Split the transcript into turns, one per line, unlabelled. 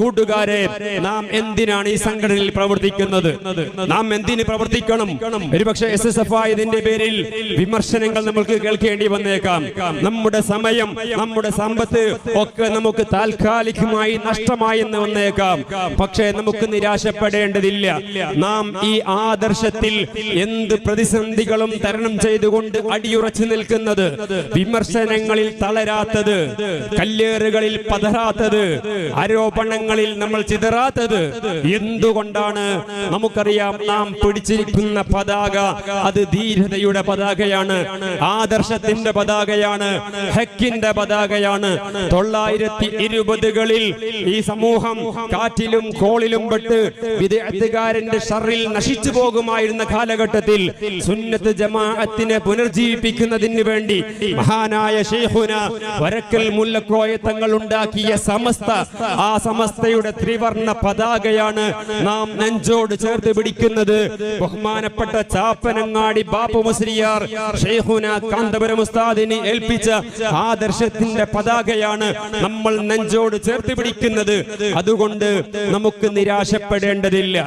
കൂട്ടുകാരെ നാം എന്തിനാണ് ഈ സംഘടനയിൽ പ്രവർത്തിക്കുന്നത്? നാം എന്തിന് പ്രവർത്തിക്കണം? ഒരുപക്ഷെ എസ് എസ് എഫ് ആയതിന്റെ പേരിൽ വിമർശനങ്ങൾ നമുക്ക് കേൾക്കേണ്ടി വന്നേക്കാം. നമ്മുടെ സമയം നമ്മുടെ സമ്പത്ത് ഒക്കെ നമുക്ക് താൽക്കാലികമായി നഷ്ടമായെന്ന് വന്നേക്കാം. പക്ഷേ നമുക്ക് നിരാശപ്പെടേണ്ടതില്ല. നാം ഈ ആദർശത്തിൽ എന്ത് പ്രതിസന്ധികളും തരണം ചെയ്തുകൊണ്ട് അടിയുറച്ചു നിൽക്കുന്നത് വിമർശനങ്ങളിൽ തളരാത്തത് കല്ലേറുകളിൽ പതറാത്തത് ആരോപണങ്ങളിൽ നമ്മൾ ചിതറാത്തത്. എന്തുകൊണ്ടാണ്? നമുക്കറിയാം നാം പിടിച്ചിരിക്കുന്ന പതാക അത് ധീരതയുടെ പതാകയാണ് ആദർശത്തിന്റെ പതാകയാണ് ഹക്കിന്റെ പതാകയാണ്. തൊള്ളായിരത്തി ഇരുപതുകളിൽ ഈ സമൂഹം കാറ്റിലും കോളിലും പെട്ട് വിദേഹത്തുകാരന്റെ ഷറിൽ നശിച്ചു പോകുമായിരുന്ന കാലഘട്ടത്തിൽ സുന്നത്ത് ജമാഅത്തിനെ പുനർജീവിപ്പിക്കുന്നതിന് വേണ്ടി മഹാനായ ഷെയ്ഖുന വരക്കൽ മുല്ലക്കോയ തങ്ങൾ ഉണ്ടാക്കിയ സമസ്ത ആ സമസ്തയുടെ ത്രിവർണ പതാകയാണ് നാം നെഞ്ചോട് ചേർത്ത് പിടിക്കുന്നത്. ബഹുമാനപ്പെട്ട ചാപ്പനങ്ങാടി ബാപ്പു മുസ്ലിയാർ ഷെയ്ഹുന കാന്തപുരം ഉസ്താദിനെ ഏൽപ്പിച്ച ആദർശത്തിന്റെ പതാകയാണ് നമ്മൾ നെഞ്ചോട് ചേർത്ത് പിടിക്കുന്നത്. അതുകൊണ്ട് നമുക്ക് നിരാശപ്പെടേണ്ടതില്ല.